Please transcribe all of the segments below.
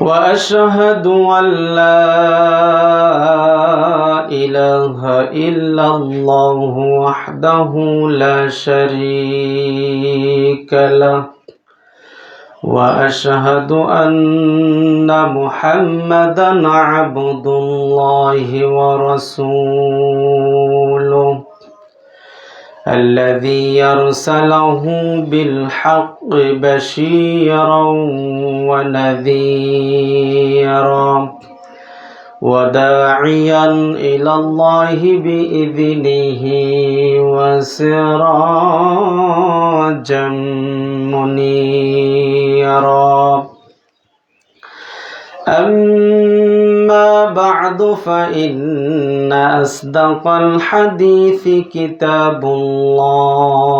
وأشهد أن لا إله إلا الله وحده لا شريك له. وأشهد أن محمدا عبد الله ورسوله. الذي يرسله بالحق بشيرا ونذيرا وداعيا إلى الله بإذنه وسراجا منيرا. أما بعد فإن أصدق الحديث كتاب الله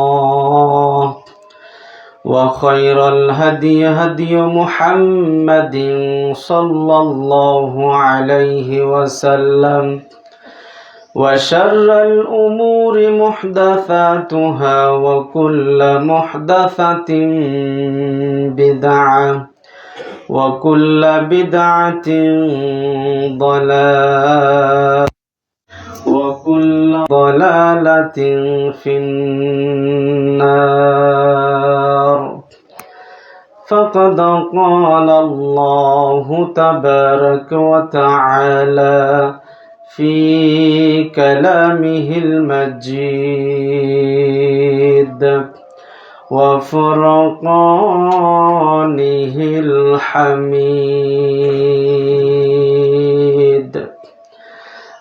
وخير الهدي هدي محمد صلى الله عليه وسلم وشر الأمور محدثاتها وكل محدثة بدعة وكل بدعة ضلالة وكل ضلالة في النار. فقد قال الله تبارك وتعالى في كلامه المجيد. وفرقانه الحميد.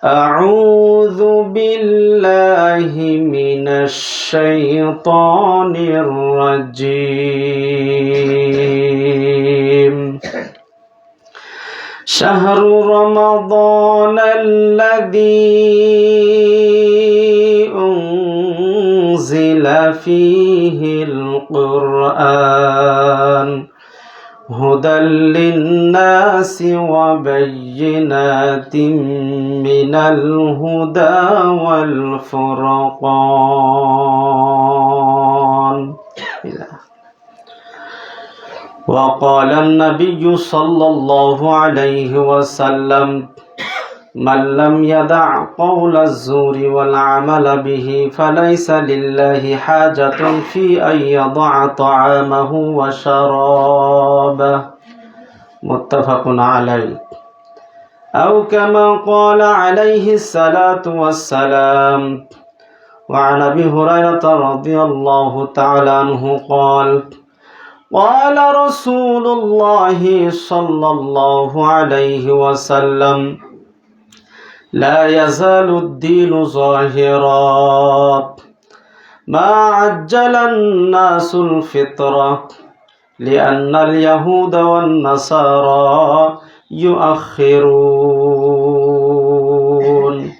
أعوذ بالله من الشيطان الرجيم. شهر رمضان الذي فيه القرآن هدى للناس وبينات من الهدى والفرقان وقال النبي صلى الله عليه وسلم من لم يدع قول الزور والعمل به فليس لله حاجة في أن يضع طعامه وشرابه. متفق عليه. أو كما قال عليه الصلاة والسلام. وعن أبي هريرة رضي الله تعالى عنه قال قال رسول الله صلى الله عليه وسلم لا يزال الدين ظاهرا ما عجل الناس الفطرة لأن اليهود والنصارى يؤخرون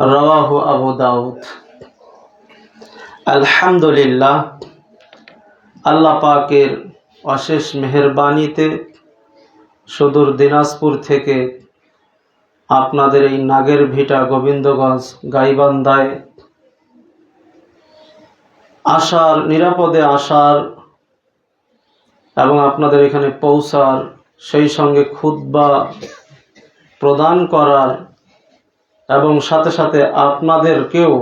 رواه أبو داود الحمد لله আল্লাহ পাকের অশেষ মেহরবানিতে সুদূর দিনাজপুর থেকে আপনাদের এই নাগের ভিটা গোবিন্দগঞ্জ গাইবান্ধায় আসার, নিরাপদে আসার এবং আপনাদের এখানে পৌঁছার, সেই সঙ্গে খুদ্া প্রদান করার এবং সাথে সাথে আপনাদেরকেও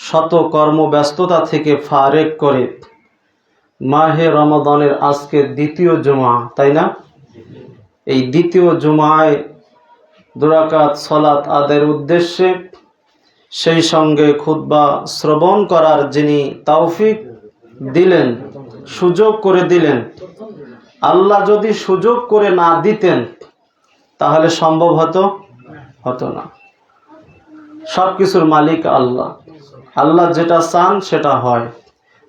শত কর্মব্যস্ততা থেকে ফারেক করে মাহে রমাদানের আজকে দ্বিতীয় জমা, তাই না? এই দ্বিতীয় জুমায় দুরাকাত সলাত আদের উদ্দেশ্যে সেই সঙ্গে খুদ্া শ্রবণ করার যিনি তৌফিক দিলেন, সুযোগ করে দিলেন। আল্লাহ যদি সুযোগ করে না দিতেন, তাহলে সম্ভব হতো? হতো না। সব কিছুর মালিক আল্লাহ। আল্লাহ যেটা চান সেটা হয়।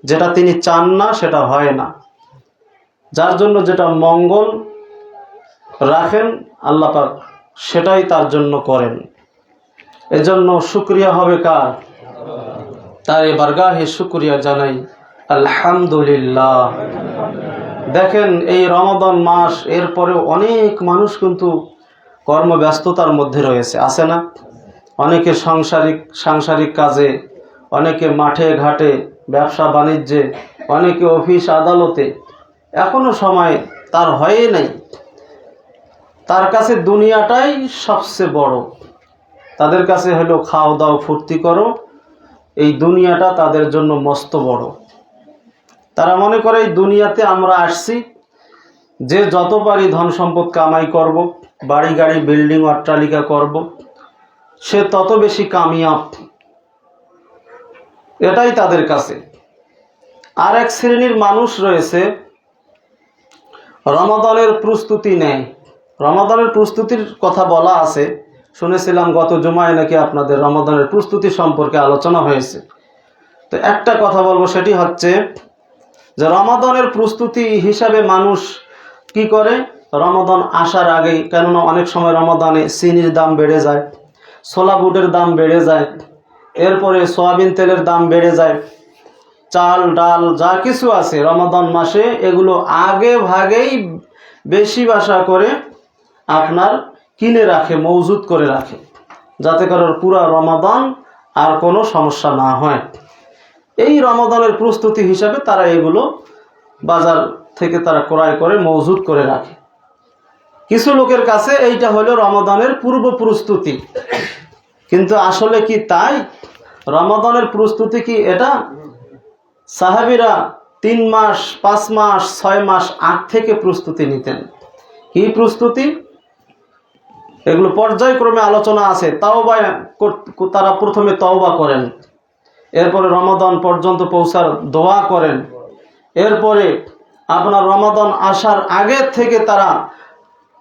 যেটা তিনি চান না, সেটা হয় না। যার জন্য যেটা মঙ্গল রাখেন, আল্লাহ পাক সেটাই তার জন্য করেন। এজন্য শুক্রিয়া হবে কার? তার এ বারগাহে শুক্রিয়া জানাই। আলহামদুলিল্লাহ। দেখেন, এই রমাদান মাস এরপরে অনেক মানুষ কিন্তু কর্মব্যস্ততার মধ্যে রয়েছে। আছে না? অনেকে সাংসারিক সাংসারিক কাজে, অনেকে মাঠে ঘাটে, ব্যবসা বাণিজ্যে, অনেকে অফিস আদালতে। এখনও সময় তার হয়ে নাই। তার কাছে দুনিয়াটাই সবচেয়ে বড়। তাদের কাছে হলো খাও দাও, ফুর্তি করো। এই দুনিয়াটা তাদের জন্য মস্ত বড়। তারা মনে করে, এই দুনিয়াতে আমরা আসছি, যে যত পারি ধন সম্পদ কামাই করব, বাড়ি গাড়ি, বিল্ডিং অট্টালিকা করব, সে তত বেশি কামিয়াব। এটাই তাদের কাছে। আর এক শ্রেণির মানুষ রয়েছে, রমাদানের প্রস্তুতি নেয়। রমাদানের প্রস্তুতির কথা বলা আছে। শুনেছিলাম গত জুমায় নাকি আপনাদের রমাদানের প্রস্তুতি সম্পর্কে আলোচনা হয়েছে। তো একটা কথা বলব, সেটি হচ্ছে যে রমাদানের প্রস্তুতি হিসাবে মানুষ কি করে? রমাদান আসার আগে কেননা অনেক সময় রমাদানে চিনির দাম বেড়ে যায়, ছোলা বুটের দাম বেড়ে যায়, এরপরে সয়াবিন তেলের দাম বেড়ে যায়, চাল, ডাল, যা কিছু আছে রমাদান মাসে, এগুলো আগে ভাগেই বেশি বাসা করে আপনার কিনে রাখে, মজুত করে রাখে, যাতে করে পুরা রমাদান আর কোনো সমস্যা না হয়। এই রমাদানের প্রস্তুতি হিসাবে তারা এগুলো বাজার থেকে তারা ক্রয় করে, মজুত করে রাখে। কিছু লোকের কাছে এইটা হলো রমাদানের পূর্ব প্রস্তুতি। কিন্তু আসলে কি তাই? রমাদানের প্রস্তুতি কি এটা? সাহাবিরা তিন মাস, পাঁচ মাস, ছয় মাস আগ থেকে প্রস্তুতি নিতেন। কি প্রস্তুতি? এগুলো পর্যায়ক্রমে আলোচনা আছে, তাওবা কর- তারা প্রথমে তওবা করেন। এরপরে রমাদান পর্যন্ত পৌঁছার দোয়া করেন। এরপরে আপনার রমাদান আসার আগে থেকে তারা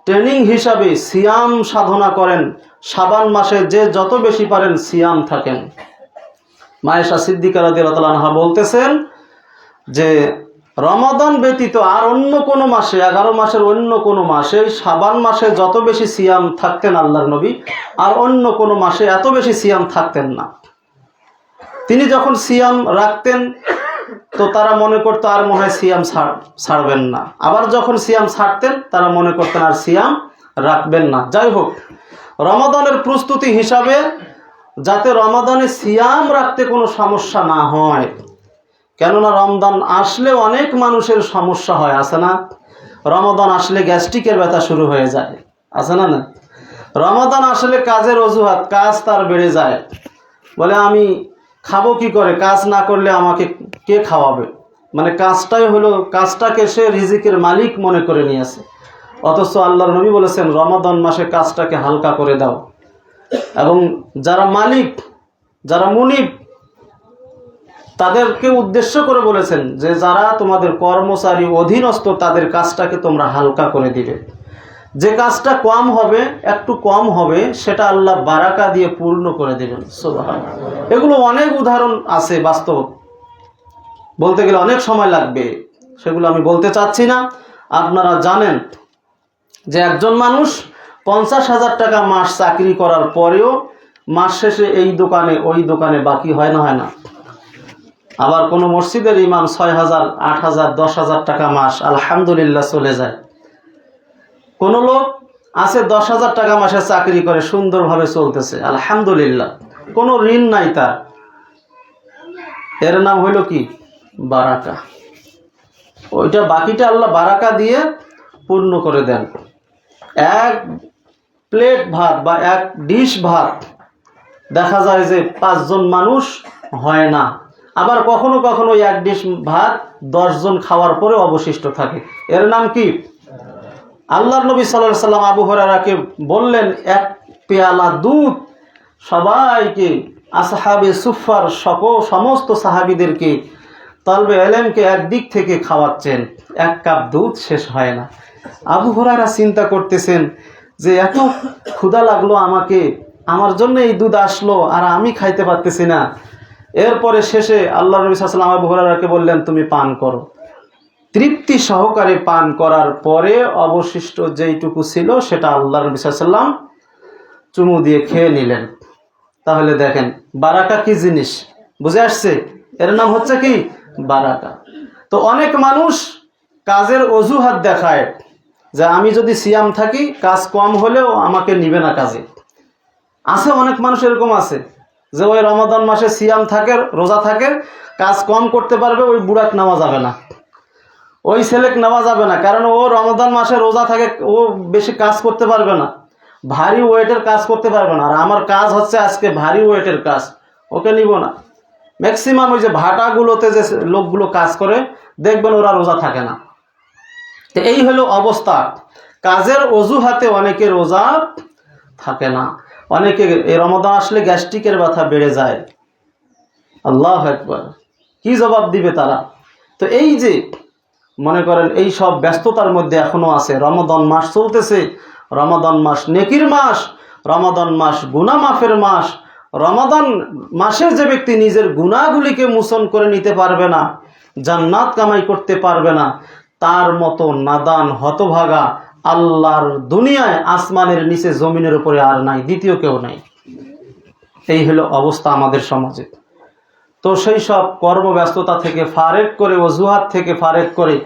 ট্রেনিং হিসাবে সিয়াম সাধনা করেন। সাবান মাসে যে যত বেশি পারেন সিয়াম থাকেন। মায়েশা সিদ্দিকা রাদিয়াল্লাহু বলতেছেন যে রমাদান ব্যতীত আর অন্য কোনো মাসে, এগারো মাসের অন্য কোনো মাসে, সাবান মাসে যত বেশি সিয়াম থাকতেন আল্লাহর নবী, আর অন্য কোনো মাসে এত বেশি সিয়াম থাকতেন না। তিনি যখন সিয়াম রাখতেন, তো তারা মনে করতো আর মনে হয় সিয়াম ছাড়বেন না। আবার যখন সিয়াম ছাড়তেন, তারা মনে করতেন আর সিয়াম রাখবেন না। যাই হোক, রমাদানের প্রস্তুতি হিসাবে যাতে রমাদানে সিয়াম রাখতে কোনো সমস্যা না হয় কেননা রমদান আসলে অনেক মানুষের সমস্যা হয়, আছে না? রমাদান আসলে গ্যাস্ট্রিকের ব্যথা শুরু হয়ে যায়, আছে না না? রমাদান আসলে কাজের অজুহাত, কাজ তার বেড়ে যায়। বলে আমি খাব কি করে? কাজ না করলে আমাকে কে খাওয়াবে? মানে কাজটাই হলো, কাজটাকে সে রিজিকের মালিক মনে করে নিয়েছে। অথচ আল্লাহর নবী বলেছেন রমাদান মাসে কাজটাকে হালকা করে দাও। এবং যারা মালিক, যারা মুনিব তাদেরকে উদ্দেশ্য করে বলেছেন যে যারা তোমাদের কর্মচারী অধীনস্থ, তাদের কাজটাকে তোমরা হালকা করে দিবে। যে কাজটা কম হবে, একটু কম হবে, সেটা আল্লাহ বারাকা দিয়ে পূর্ণ করে দেবেন। এগুলো অনেক উদাহরণ আছে বাস্তব। বলতে গেলে অনেক সময় লাগবে। সেগুলো আমি বলতে চাচ্ছি না। আপনারা জানেন যে একজন মানুষ পঞ্চাশ হাজার টাকা মাস চাকরি করার পরেও মাস শেষে এই দোকানে, ওই দোকানে বাকি হয় না হয় না। আবার কোনো মসজিদের ইমাম ছয় হাজার, আট হাজার, দশ হাজার টাকা মাস, আলহামদুলিল্লাহ চলে যায়। কোনো লোক আছে দশ হাজার টাকা মাসে চাকরি করে, সুন্দরভাবে চলতেছে, আলহামদুলিল্লাহ। কোনো ঋণ নাই তার। এর নাম হইল কি? বারাকা। ওইটা বাকিটা আল্লাহ বারাকা দিয়ে পূর্ণ করে দেন। এক প্লেট ভাত বা এক ডিশ ভাত, দেখা যায় যে পাঁচজন মানুষ হয় না। আবার কখনো কখনো এক ডিশ ভাত দশজন খাওয়ার পরে অবশিষ্ট থাকে। এর নাম কি? আল্লাহর নবী সাল্লাহ সাল্লাম আবু হরারাকে বললেন, এক পেয়ালা দুধ সবাইকে, আসহাবে সুফার সক সমস্ত সাহাবিদেরকে, তলবে এলেমকে একদিক থেকে খাওয়াচ্ছেন। এক কাপ দুধ শেষ হয় না। আবু হরারা চিন্তা করতেছেন যে, এত ক্ষুধা লাগল আমাকে, আমার জন্য এই দুধ আসলো, আর আমি খাইতে পারতেছি না। এরপরে শেষে আল্লাহ নবী সাল্লাম আবু হরারাকে বললেন, তুমি পান করো। তৃপ্তি সহকারে পান করার পরে অবশিষ্ট যেইটুকু ছিল সেটা আল্লাহ নবী সাল্লাম চুমু দিয়ে খেয়ে নিলেন। তাহলে দেখেন, বারাকা কি জিনিস? বুঝে আসছে? এর নাম হচ্ছে কি? বারাকা। তো অনেক মানুষ কাজের অজুহাত দেখায় যে আমি যদি সিয়াম থাকি, কাজ কম হলেও আমাকে নিবে না কাজে। আছে অনেক মানুষ এরকম আছে। যে ওই রমাদান মাসে সিয়াম থাকে, রোজা থাকে, কাজ কম করতে পারবে, ওই বুড়াক নেওয়া যাবে না। ওই ছেলেক নেওয়া যাবে না, কারণ ও রমাদান মাসে রোজা থাকে, ও বেশি কাজ করতে পারবে না। ভারী ওয়েটের কাজ করতে পারবে না। আর আমার কাজ হচ্ছে আজকে ভারী ওয়েটের কাজ, ওকে নিব না। ম্যাক্সিমাম ওই যে ভাটাগুলোতে যে লোকগুলো কাজ করে, দেখবেন ওরা রোজা থাকে না। তো এই হলো অবস্থা। কাজের অজুহাতে অনেকে রোজা থাকে না। অনেকে এই রমদান আসলে গ্যাস্ট্রিকের ব্যথা বেড়ে যায়। আল্লাহ একবার কি জবাব দিবে তারা? তো এই যে, মনে করেন এই সব ব্যস্ততার মধ্যে এখনও আছে। রমাদন মাস চলতেছে রমাদন মাস নেকির মাস রমাদন মাস গুনা মাফের মাস রমাদান মাসের যে ব্যক্তি নিজের গুণাগুলিকে মোচন করে নিতে পারবে না, জান্নাত কামাই করতে পারবে না, তার মতো নাদান হতভাগা আল্লাহর দুনিয়ায় আসমানের নিচে জমিনের উপরে আর নাই, দ্বিতীয় কেউ নাই। এই হলো অবস্থা আমাদের সমাজে। তো সেই সব কর্মব্যস্ততা থেকে ফারেক করে, অজুহাত থেকে ফারেক করে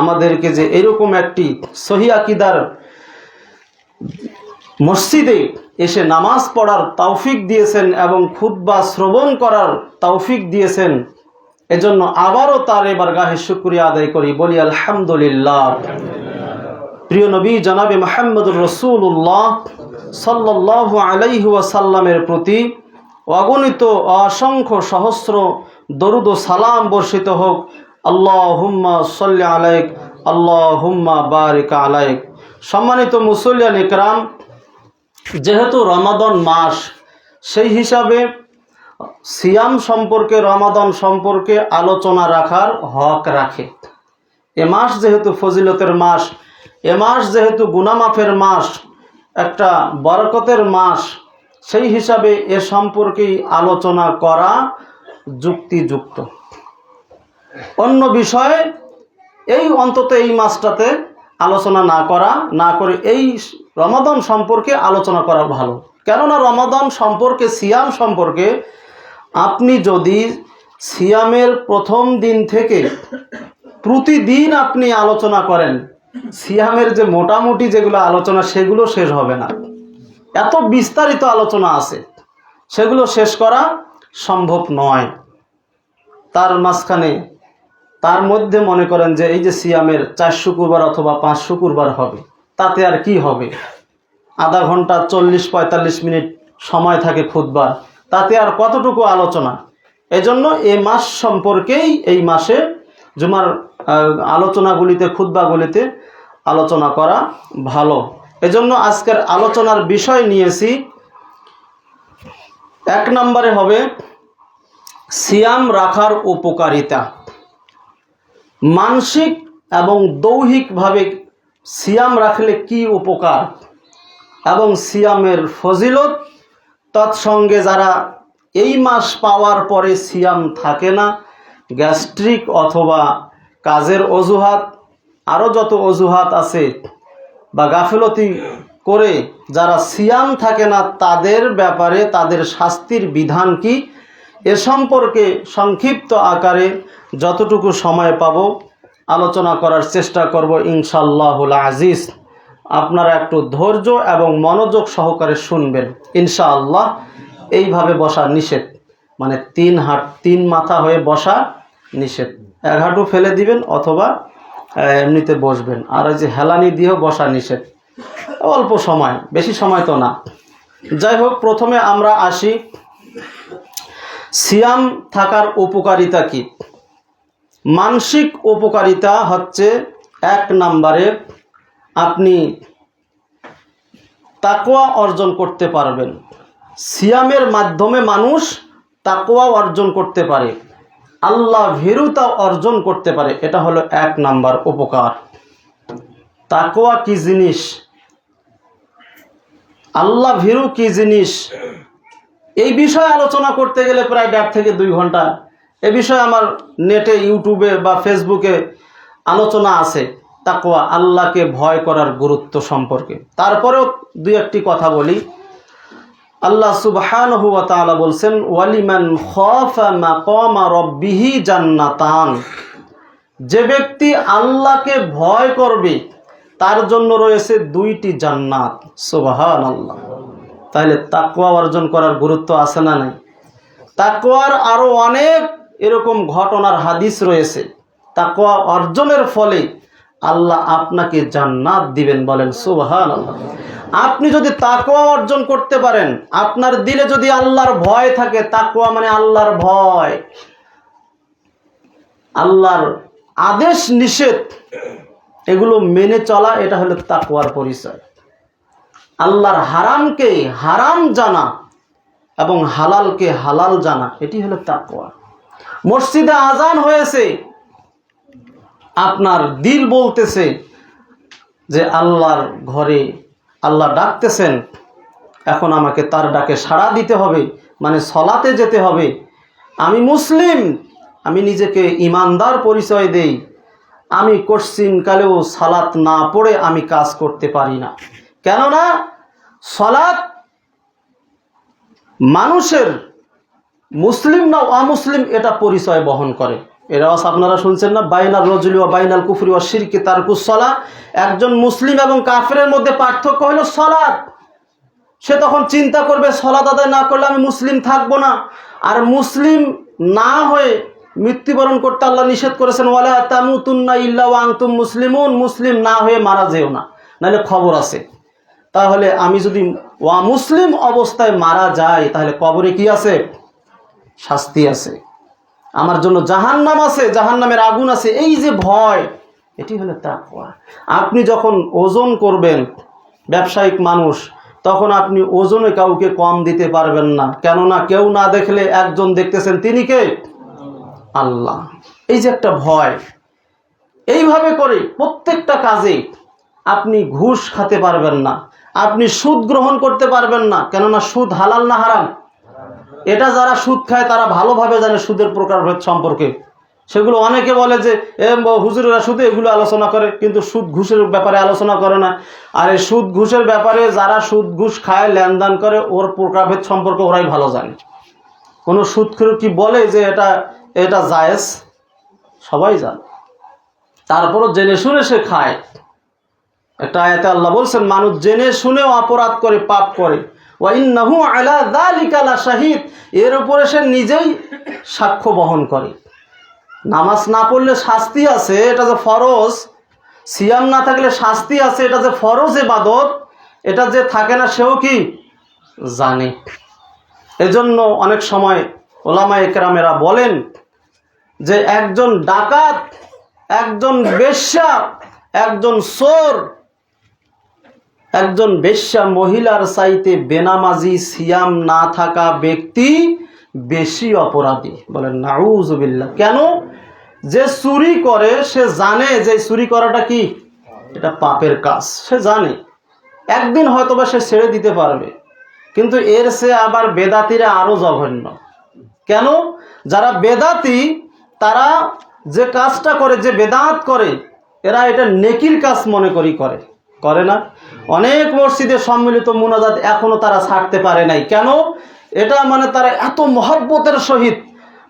আমাদেরকে যে এরকম একটি সহি আকিদার মসজিদে এসে নামাজ পড়ার তৌফিক দিয়েছেন এবং খুদ্া শ্রবণ করার তৌফিক দিয়েছেন, এজন্য আবারও তার এবার গাহে শুক্রিয়া আদায় করি। বলি আলহামদুলিল্লাহ। প্রিয় নবী জনাবে মাহমুদুর রসুল্লাহ সাল্লাহ আলাইহু ওয়াসাল্লামের প্রতি অগণিত অসংখ্য সহস্র দরুদ সালাম বর্ষিত হোক। আল্লাহ হুম্মা সাল্লি আলাইক আল্লাহ হুম্মা বারিক আলাইক। সম্মানিত মুসল্লিয়ান ইকরাম, যেহেতু রমাদন মাস, সেই হিসাবে সিয়াম সম্পর্কে, রমাদন সম্পর্কে আলোচনা রাখার হক রাখে। এ মাস যেহেতু ফজিলতের মাস এ মাস যেহেতু গুনামাফের মাস, একটা বরকতের মাস, সেই হিসাবে এ সম্পর্কেই আলোচনা করা যুক্তিযুক্ত। অন্য বিষয়ে এই অন্তত এই মাসটাতে আলোচনা না করা, না করে এই রমাদন সম্পর্কে আলোচনা করা ভালো। কেননা রমাদন সম্পর্কে, সিয়াম সম্পর্কে আপনি যদি সিয়ামের প্রথম দিন থেকে প্রতিদিন আপনি আলোচনা করেন সিয়ামের যে মোটামুটি যেগুলো আলোচনা, সেগুলো শেষ হবে না। এত বিস্তারিত আলোচনা আছে, সেগুলো শেষ করা সম্ভব নয়। তার মাঝখানে, তার মধ্যে মনে করেন যে এই যে সিয়ামের চার শুক্রবার অথবা পাঁচ শুক্রবার হবে, তাতে আর কি হবে? আধা ঘণ্টা, চল্লিশ, পঁয়তাল্লিশ মিনিট সময় থাকে খুদবার তাতে আর কতটুকু আলোচনা? এজন্য এ মাস সম্পর্কেই, এই মাসে জুমার আলোচনাগুলিতে খুদ্বাগুলিতে আলোচনা করা ভালো। এজন্য আজকের আলোচনার বিষয় নিয়েছি, এক নম্বরে হবে সিয়াম রাখার উপকারিতা। মানসিক এবং দৈহিকভাবে সিয়াম রাখলে কি উপকার? এবং সিয়ামের ফজিলত, তৎসঙ্গে যারা এই মাস পাওয়ার পরে সিয়াম থাকে না, গ্যাস্ট্রিক অথবা কাজের অজুহাত আরও যত অজুহাত আছে বা গাফিলতি করে যারা সিয়াম থাকে না, তাদের ব্যাপারে তাদের শাস্তির বিধান কি? এ সম্পর্কে সংক্ষিপ্ত আকারে যতটুকু সময় পাব আলোচনা করার চেষ্টা করব ইনশাল্লাহুল আজিজ। আপনারা একটু ধৈর্য এবং মনোযোগ সহকারে শুনবেন ইনশাআল্লাহ। এইভাবে বসা নিষেধ। মানে তিন হাট তিন মাথা হয়ে বসা নিষেধ। এক হাঁটু ফেলে দিবেন অথবা এমনিতে বসবেন। আর ওই যে হেলানি দিয়েও বসা নিষেধ। অল্প সময়, বেশি সময় তো না। যাই হোক, প্রথমে আমরা আসি। সিয়াম থাকার উপকারিতা কি? মানসিক উপকারিতা হচ্ছে এক নাম্বারে, আপনি তাকোয়া অর্জন করতে পারবেন। সিয়ামের মাধ্যমে মানুষ তাকোয়া অর্জন করতে পারে। আল্লাহ ভীরুতা অর্জন করতে পারে, এটা হলো এক নাম্বার উপকার। তাকোয়া কি জিনিস? আল্লাহ ভীরু কি জিনিস? এই বিষয়ে আলোচনা করতে গেলে প্রায় দেড় থেকে দুই ঘণ্টা। এ বিষয়ে আমার নেটে, ইউটিউবে বা ফেসবুকে আলোচনা আছে তাকোয়া আল্লাহকে ভয় করার গুরুত্ব সম্পর্কে। তারপরেও দুই একটি কথা বলি। আল্লাহ তাআলা বলছেন, ওয়ালিমান খাফা রাব্বিহি জান্নাতান। যে ব্যক্তি আল্লাহকে ভয় করবে, তার জন্য রয়েছে দুইটি জান্নাত। সুবহান আল্লাহ তাহলে তাকুয়া অর্জন করার গুরুত্ব আছে না নাই? তাকওয়ার আরও অনেক এরকম ঘটনার হাদিস রয়েছে। তাকওয়া অর্জনের ফলে আল্লাহ আপনাকে জান্নাত দিবেন বলেন, সুবহানাল্লাহ। আপনি যদি তাকওয়া অর্জন করতে পারেন, আপনার দিলে যদি আল্লাহর ভয় থাকে, তাকওয়া মানে আল্লাহর ভয়। আল্লাহর আদেশ নিষেধ, এগুলো মেনে চলা, এটা হলো তাকওয়ার পরিচয়। আল্লাহর হারামকে হারাম জানা এবং হালালকে হালাল জানা, এটি হলো তাকওয়া। মসজিদে আজান হয়েছে আপনার দিল বলতেছে যে আল্লাহর ঘরে আল্লাহ ডাকতেছেন, এখন আমাকে তার ডাকে সাড়া দিতে হবে মানে সলাতে যেতে হবে। আমি মুসলিম, আমি নিজেকে ইমানদার পরিচয় দেই। আমি কোশ্চিনকালেও সালাত না পড়ে আমি কাজ করতে পারি না। কেননা সলাত মানুষের, মুসলিম না অমুসলিম, এটা পরিচয় বহন করে। এরা আপনারা শুনছেন না বাইনাল রজুলি ও বাইনাল কুফরি ও শিরকি তার কুসলা একজন মুসলিম এবং কাফেরের মধ্যে পার্থক্য হলো সলাৎ। সে তখন চিন্তা করবে, সলাৎ আদায় না করলে আমি মুসলিম থাকব না। আর মুসলিম না হয়ে মৃত্যুবরণ করতে আল্লাহ নিষেধ করেছেন, ওয়ালা তামুতুন্না ইল্লা ওয়া আনতুম মুসলিমুন মুসলিম না হয়ে মারা যেও না। নাহলে খবর আছে। তাহলে আমি যদি ওয়া মুসলিম অবস্থায় মারা যাই, তাহলে কবরে কি আছে? শাস্তি আছে। আমার জন্য জাহান্নাম আছে, জাহান্নামের আগুন আছে, এই যে ভয়, এটি হলো তাকওয়া। আপনি যখন ওজন করবেন, ব্যবসায়িক মানুষ, তখন আপনি ওজনে কাউকে কম দিতে পারবেন না। কেননা কেউ না দেখলে একজন দেখতেছেন, তিনি কে? আল্লাহ। এই যে একটা ভয়। এইভাবে করে প্রত্যেকটা কাজে আপনি ঘুষ খেতে পারবেন না। আপনি সুদ গ্রহণ করতে পারবেন না, কেননা সুদ হালাল না হারাম? এটা যারা সুদ খায়, তারা ভালোভাবে জানে সুদের প্রকারভেদ সম্পর্কে। সেগুলো অনেকে বলে যে হুজুরেরা শুধু এগুলো আলোচনা করে, কিন্তু সুদ ঘুষের ব্যাপারে আলোচনা করে না। আর এই সুদ ঘুষের ব্যাপারে যারা সুদ ঘুষ খায়, লেনদেন করে, ওর প্রকারভেদ সম্পর্কে ওরাই ভালো জানে। কোনো সুদখোর কি বলে যে এটা এটা জায়েজ? সবাই জানে। তারপরও জেনে শুনে সে খায়। একটা আয়াতে আল্লাহ বলছেন, মানুষ জেনে শুনেও অপরাধ করে, পাপ করে। ওয়াইন্নাহু আলা যালিকা লাশাহিদ এর উপরে সে নিজেই সাক্ষ্য বহন করে। নামাজ না পড়লে শাস্তি আছে, এটা যে ফরজ। সিয়াম না থাকলে শাস্তি আছে, এটা যে ফরজ এবাদত এটা যে থাকে না সেও কি? জানে। এজন্য অনেক সময় ওলামা একরামেরা বলেন যে একজন ডাকাত, একজন বেশ্যা একজন চোর একজন বেশ্যা মহিলার চাইতে বেনামাজি, সিয়াম না থাকা ব্যক্তি বেশি অপরাধী। বলেন, নাউজুবিল্লাহ। কেন? যে চুরি করে, সে জানে যে চুরি করাটা কি? এটা পাপের কাজ, সে জানে। একদিন হয়তোবা সে ছেড়ে দিতে পারবে, কিন্তু এর সে আবার বেদাতিরা আরও জঘন্য। কেন? যারা বেদাতি, তারা যে কাজটা করে, যে বেদাত করে, এরা এটা নেকির কাজ মনে করি করে। করে না। অনেক মসজিদে সম্মিলিত মুনাজাত এখনও তারা ছাড়তে পারে নাই। কেন? এটা মানে তারা এত মহব্বতের সহিত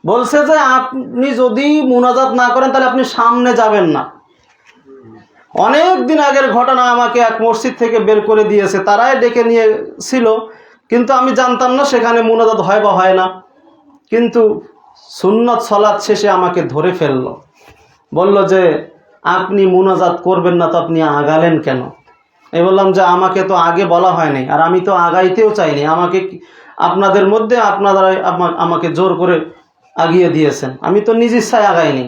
বলছে যে, আপনি যদি মুনাজাত না করেন, তাহলে আপনি সামনে যাবেন না। অনেক দিন আগের ঘটনা আমাকে এক মসজিদ থেকে বের করে দিয়েছে। তারাই ডেকে নিয়ে ছিল কিন্তু আমি জানতাম না সেখানে মুনাজাত হয় বা হয় না। কিন্তু সুন্নত সলাদ শেষে আমাকে ধরে ফেলল। বলল যে, আপনি মুনাজাত করবেন না তো আপনি আগালেন কেন? আমি বললাম যে আমাকে তো আগে বলা হয়নি, আর আমি তো আগাইতেও চাইনি। আমাকে আপনাদের মধ্যে আপনারা আমাকে জোর করে আগিয়ে দিয়েছেন। আমি তো নিজ ইচ্ছায় আগাইনি।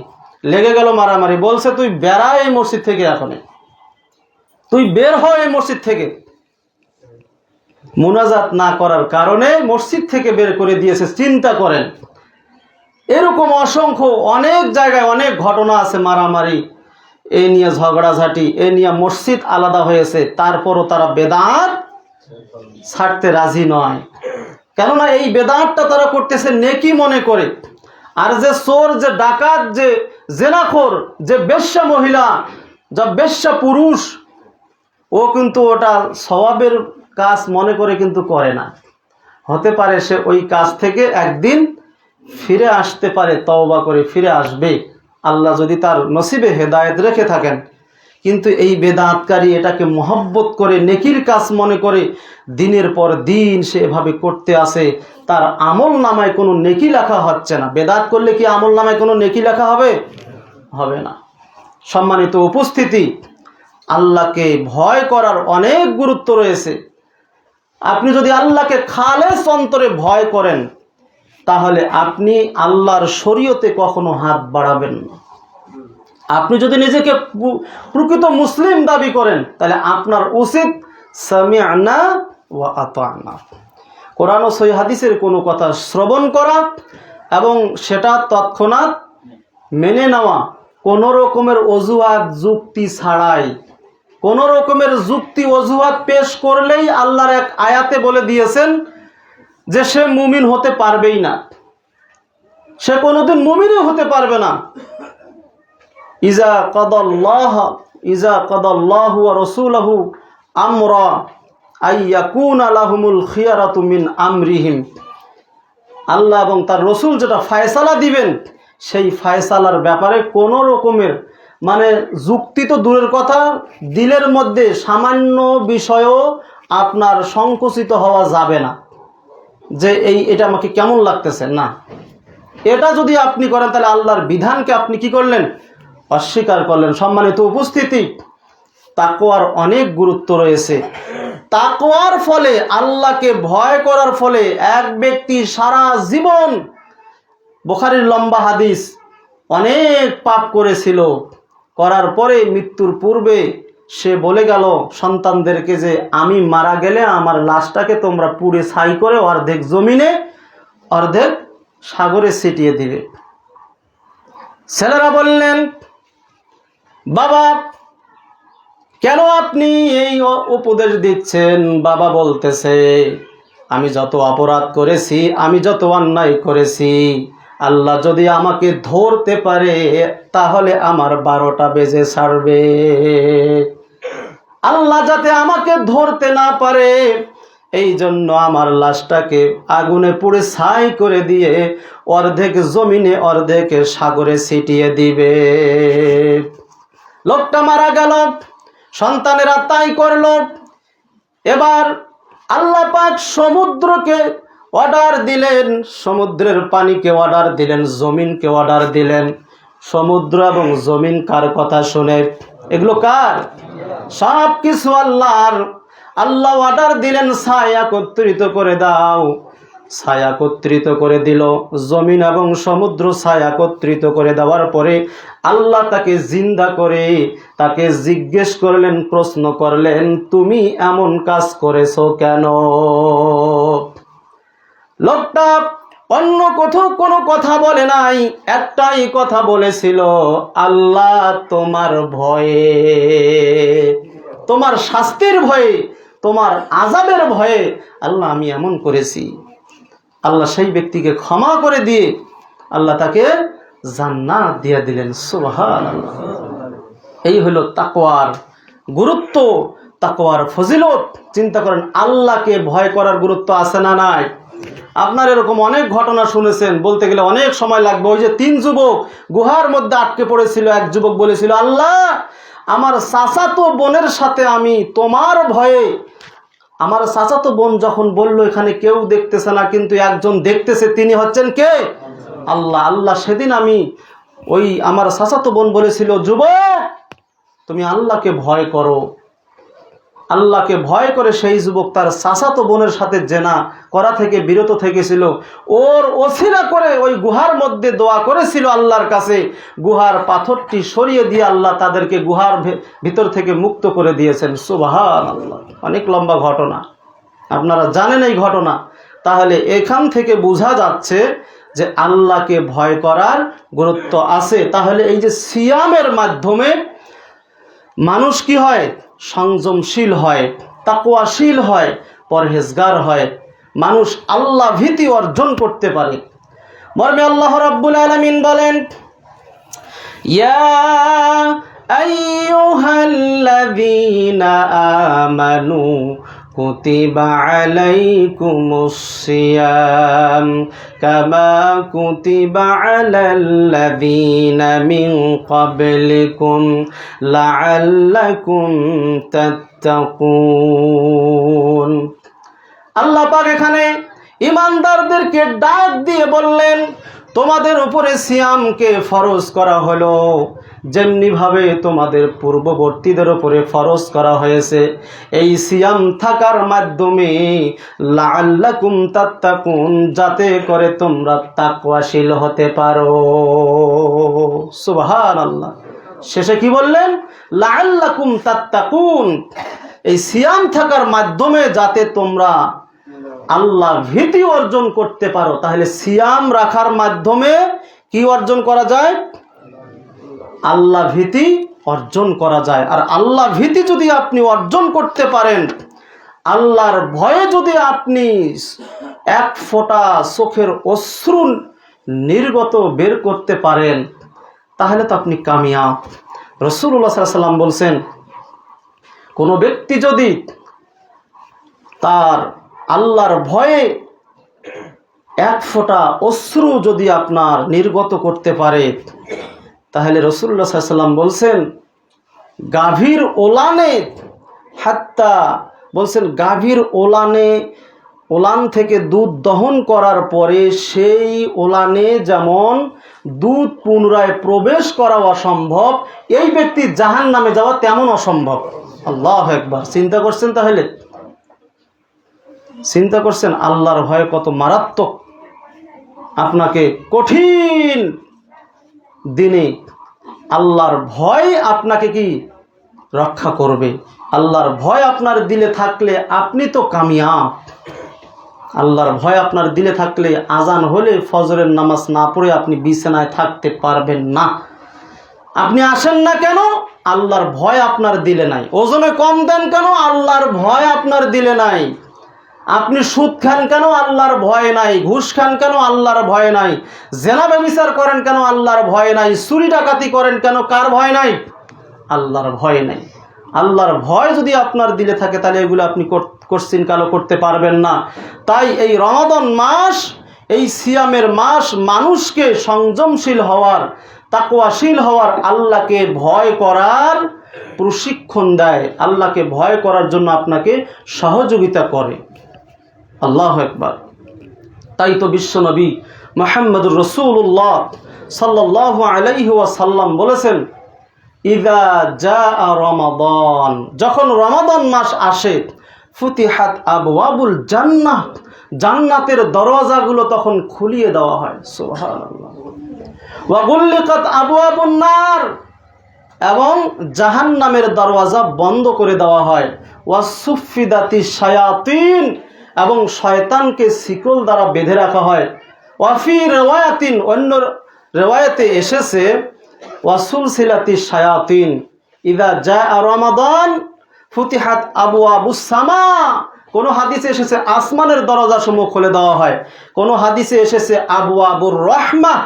লেগে গেল মারামারি। বলছে, তুই বেড়া এই মসজিদ থেকে এখন তুই বের হ এই মসজিদ থেকে। মুনাজাত না করার কারণে মসজিদ থেকে বের করে দিয়েছে, চিন্তা করেন। এরকম অসংখ্য, অনেক জায়গায় অনেক ঘটনা আছে মারামারি। এ নিয়ে ঝগড়াঝাটি, এ নিয়ে মসজিদ আলাদা হয়েছে, তারপরও তারা বেদাত ছাড়তে রাজি নয়। কেননা এই বেদাতটা তারা করতেছে নেকি মনে করে। আর যে চোর, যে ডাকাত, যে জেনাখোর, যে বেশ্যা মহিলা, যা বেশ্যা পুরুষ, ও কিন্তু ওটা স্বভাবের কাজ মনে করে কিন্তু করে না। হতে পারে সে ওই কাজ থেকে একদিন ফিরে আসতে পারে, তওবা করে ফিরে আসবে। আল্লাহ যদি তার নসিবে হেদায়েত রেখে থাকেন, কিন্তু এই বেদাতকারী এটাকে মোহব্বত করে, নেকির কাজ মনে করে, দিনের পর দিন সে এভাবে করতে আসে, তার আমল নামায় কোনো নেকি লেখা হচ্ছে না। বেদাত করলে কি আমল নামায় কোনো নেকি লেখা হবে? হবে না। সম্মানিত উপস্থিতি, আল্লাহকে ভয় করার অনেক গুরুত্ব রয়েছে। আপনি যদি আল্লাহকে খালেস অন্তরে ভয় করেন তাহলে আপনি আল্লাহর শরীয়তে কখনো হাত বাড়াবেন না। আপনি যদি নিজেকে প্রকৃত মুসলিম দাবি করেন, তাহলে আপনার উচিত সামিআনা ওয়া আতানা কোরআন ও সহি হাদিসের কোনো কথা শ্রবণ করা এবং সেটা তৎক্ষণাৎ মেনে নেওয়া কোনো রকমের অজুহাত, যুক্তি ছাড়াই। কোনো রকমের যুক্তি, অজুহাত পেশ করলেই আল্লাহর এক আয়াতে বলে দিয়েছেন যে সে মুমিন হতে পারবেই না। সে কোনোদিন মুমিনই হতে পারবে না। ইজা কদল্লাহ ইজা কদল্লাহ রসুলহু আমরা আইয়াকুন আলাহুমুল খিয়ারাতু মিন আমরিহিম। আল্লাহ এবং তার রসুল যেটা ফায়সালা দিবেন, সেই ফায়সালার ব্যাপারে কোনো রকমের মানে যুক্তি তো দূরের কথা, দিলের মধ্যে সামান্য বিষয়ও আপনার সংকুচিত হওয়া যাবে না। যে এই, এটা আমাকে কেমন লাগতেছে? না। এটা যদি আপনি করেন, তাহলে আল্লাহর বিধানকে আপনি কি করলেন? অস্বীকার করলেন। সম্মানিত উপস্থিতি তাকোয়ার অনেক গুরুত্ব রয়েছে। তাকোয়ার ফলে, আল্লাহকে ভয় করার ফলে এক ব্যক্তি সারা জীবন বোখারির লম্বা হাদিস অনেক পাপ করেছিল। করার পরে মৃত্যুর পূর্বে সে বলে গেল, সন্তানদেরকে যে আমি মারা গেলে আমার লাশটাকে তোমরা পুড়ে ছাই করে অর্ধেক জমিনে, অর্ধেক সাগরে ছিটিয়ে দিবে। ছেলেরা বললেন, বাবা, কেন আপনি এই উপদেশ দিচ্ছেন? বাবা বলতেছে, আমি যত অপরাধ করেছি, আমি যত অন্যায় করেছি, আল্লাহ যদি আমাকে ধরতে পারে, তাহলে আমার বারোটা বেজে ছাড়বে। আল্লাহ যাতে আমাকে ধরতে না পারে এই জন্য আমার লাশটাকে আগুনে পুড়ে ছাই করে দিয়ে অর্ধেক জমিনে, অর্ধেক সাগরে ছিটিয়ে দিবে। লোকটা মারা গেল, সন্তানেরা তাই করল। এবার আল্লাহ পাক সমুদ্রকে অর্ডার দিলেন, সমুদ্রের পানিকে অর্ডার দিলেন, জমিনকে অর্ডার দিলেন। সমুদ্র এবং জমিন কার কথা শুনে? এগুলো কার? সব কিছু আল্লাহর। আল্লাহ অর্ডার দিলেন, ছায়া একত্রিত করে দাও। ছায়া একত্রিত করে দিল। জমিন এবং সমুদ্র ছায়া একত্রিত করে দেওয়ার পরে আল্লাহ তাকে জিন্দা করে, তাকে জিজ্ঞেস করলেন, প্রশ্ন করলেন, তুমি এমন কাজ করেছ কেন? লোকটা অন্য কোথাও কোনো কথা বলে নাই, একটাই কথা বলেছিল, আল্লাহ তোমার ভয়ে, তোমার শাস্তির ভয়ে, তোমার আজাবের ভয়ে আল্লাহ আমি এমন করেছি। আল্লাহ সেই ব্যক্তিকে ক্ষমা করে দিয়ে আল্লাহ তাকে জান্নাত দিয়ে দিলেন সুবহান এই হলো তাকওয়ার গুরুত্ব, তাকওয়ার ফজিলত। চিন্তা করেন, আল্লাহকে ভয় করার গুরুত্ব আছে না নাই? আপনার এরকম অনেক ঘটনা শুনেছেন, বলতে গেলে অনেক সময় লাগবে। ওই যে তিন যুবক, গুহার মধ্যে আটকে পড়েছিল, এক যুবক বলেছিল, আল্লাহ, আমার চাচাতো বোনের সাথে আমি তোমার ভয়ে আমার চাচাতো বোন যখন বলল, এখানে কেউ দেখতেছে না, কিন্তু একজন দেখতেছে, তিনি হচ্ছেন কে? আল্লাহ আল্লাহ, সেদিন আমি ওই আমার চাচাতো বোন বলেছিল, যুবক, তুমি আল্লাহকে ভয় করো। আল্লাহকে ভয় করে সেই যুবক তার চাচাতো বোনের সাথে জেনা করা থেকে, বিরত থেকেছিল। ওর অসিরা করে ওই গুহার মধ্যে দোয়া করেছিল আল্লাহর কাছে। গুহার পাথরটি সরিয়ে দিয়ে আল্লাহ তাদেরকে গুহার ভিতর থেকে মুক্ত করে দিয়েছেন। সুবাহান আল্লাহ অনেক লম্বা ঘটনা। আপনারা জানেন এই ঘটনা। তাহলে এখান থেকে বোঝা যাচ্ছে যে আল্লাহকে ভয় করার গুরুত্ব আছে। তাহলে এই যে সিয়ামের মাধ্যমে মানুষ কি হয়? সংযমশীল হয় তাকুয়াশীল হয়, পরহেজগার হয়। মানুষ আল্লাহ ভীতি অর্জন করতে পারে। মর্মে আল্লাহ রাব্বুল আলমিন বলেন, ইয়া আইয়ুহাল্লাযীনা আমানু كتب عليكم الصيام كما كتب على الذين من قبلكم لعلكم تتقون আল্লাহ পাক এখানে ইমানদারদেরকে ডাক দিয়ে বললেন তোমাদের উপরে সিয়ামকে ফরজ করা হলো। যেমনিভাবে তোমাদের পূর্ববর্তীদের উপরে ফরজ করা হয়েছে, এই সিয়াম থাকার মাধ্যমে লাল্লাকুম তাত্তাকুন, যাতে করে তোমরা তাকওয়াশীল হতে পারো। সুবহান আল্লাহ শেষে কি বললেন? লাল্লাকুম তাত্তাকুন। এই সিয়াম থাকার মাধ্যমে যাতে তোমরা আল্লাহ ভীতি অর্জন করতে পারো, তাহলে সিয়াম রাখার মাধ্যমে কি অর্জন করা যায়? আল্লাহ ভীতি অর্জন করা যায়। আর আল্লাহ ভীতি যদি আপনি অর্জন করতে পারেন, আল্লাহর ভয়ে যদি আপনি এক ফোঁটা চোখের অশ্রু নির্গত বের করতে পারেন, তাহলে তো আপনি কামিয়াব। রসুল্লাহ সাল্লাম বলছেন, কোনো ব্যক্তি যদি তার আল্লাহর ভয়ে এক ফোঁটা অশ্রু যদি আপনার নির্গত করতে পারে, তাহলে রসুল্লা সাল্লাম বলছেন, গাভীর ওলানে হাত্তা, বলছেন গাভীর ওলানে, ওলান থেকে দুধ দহন করার পরে সেই ওলানে যেমন দুধ পুনরায় প্রবেশ করা অসম্ভব, এই ব্যক্তি জাহান নামে যাওয়া তেমন অসম্ভব। আল্লাহ একবার চিন্তা করছেন তাহলে? চিন্তা করছেন, আল্লাহর ভয় কত মারাত্মক আপনাকে কঠিন দিনে আল্লাহর ভয় আপনাকে কি রক্ষা করবে? আল্লাহর ভয় আপনার দিলে থাকলে আপনি তো কামিয়াব। আল্লাহর ভয় আপনার দিলে থাকলে আজান হলে ফজরের নামাজ না পড়ে আপনি বিছানায় থাকতে পারবেন না। আপনি আসেন না কেন? আল্লাহর ভয় আপনার দিলে নাই। ওজনে কম দেন কেন? আল্লাহর ভয় আপনার দিলে নাই। আপনি সুদ খান কেন? আল্লাহর ভয় নাই। ঘুষ খান কেন? আল্লাহর ভয় নাই। জেনা ব্যবিচার করেন কেন? আল্লাহর ভয় নাই। চুরি ডাকাতি করেন কেন? কার ভয় নাই? আল্লাহর ভয় নাই। আল্লাহর ভয় যদি আপনার দিলে থাকে, তাহলে এগুলো আপনি কোশ্চিন কালো করতে পারবেন না। তাই এই রমাদন মাস, এই সিয়ামের মাস মানুষকে সংযমশীল হওয়ার, তাকওয়াশীল হওয়ার, আল্লাহকে ভয় করার প্রশিক্ষণ দেয়। আল্লাহকে ভয় করার জন্য আপনাকে সহযোগিতা করে। আল্লাহ একবার তাই তো বিশ্বনবী মোহাম্মদুর রসুল্লাহ সাল্লাহ আলাইহি ওয়াসাল্লাম বলেছেন, ইদা যা রমাদন। যখন রমাদন মাস আসে, ফুতিহাত আবু আবুল জান্নাত জান্নাতের দরওয়াজাগুলো তখন খুলিয়ে দেওয়া হয়। ওয়াগুল্লিকাত আবু আবুন নার, এবং জাহান নামের দরওয়াজা বন্ধ করে দেওয়া হয়। ওয়াসুফিদাতি শায়াতিন এবং শয়তানকে শিকল দ্বারা বেঁধে রাখা হয়। ওয়াফি রেওয়ায়াতিন, অন্য রেওয়ায়াতে এসেছে, ওয়াসুল সিলাতি শায়াতিন, ইদা যা রমাদান ফুতিহাত আবু আবু সামা। কোনো হাদিসে এসেছে, আসমানের দরজা সমূহ খুলে দেওয়া হয়। কোনো হাদিসে এসেছে আবু আবুর রহমা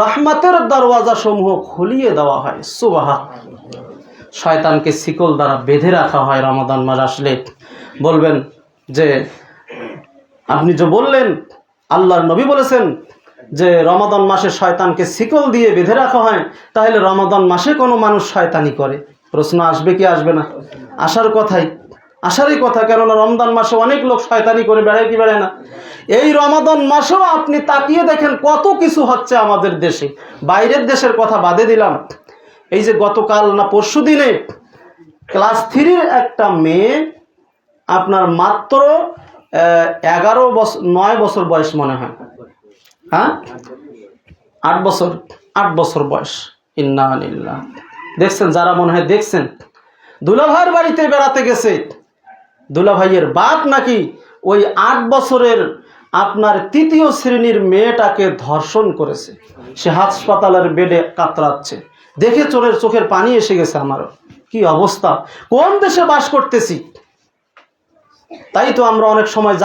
রহমাতের দরওয়াজা সমূহ খুলিয়ে দেওয়া হয়। সুবাহা শয়তানকে শিকল দ্বারা বেঁধে রাখা হয় রমাদান মাস আসলে। বলবেন যে আপনি যে বললেন, আল্লাহর নবী বলেছেন যে রমাদান মাসে শয়তানকে শিকল দিয়ে বেঁধে রাখা হয়, তাহলে রমাদান মাসে কোনো মানুষ শয়তানি করে। প্রশ্ন আসবে কি আসবে না? আসার কথাই। আসারই কথা, কেননা রমদান মাসে অনেক লোক শয়তানি করে বেড়ায় কি বেড়ায় না? এই রমাদান মাসেও আপনি তাকিয়ে দেখেন কত কিছু হচ্ছে আমাদের দেশে। বাইরের দেশের কথা বাদে দিলাম। এই যে গতকাল না পরশু দিনে ক্লাস থ্রির একটা মেয়ে আপনার মাত্র এগারো বছর নয় বছর বয়স মনে হয়। হ্যাঁ? আট বছর আট বছর বয়স। ইন্না দেখছেন, যারা মনে হয় দেখছেন, দুলাভাইয়ের বাড়িতে বেড়াতে গেছে। দুলাভাইয়ের বাপ নাকি ওই আট বছরের আপনার তৃতীয় শ্রেণির মেয়েটাকে ধর্ষণ করেছে। সে হাসপাতালের বেডে কাতরাচ্ছে। দেখে চোরের চোখের পানি এসে গেছে আমারও। কি অবস্থা? কোন দেশে বাস করতেছি? তাই তো আমরা অনেক সময়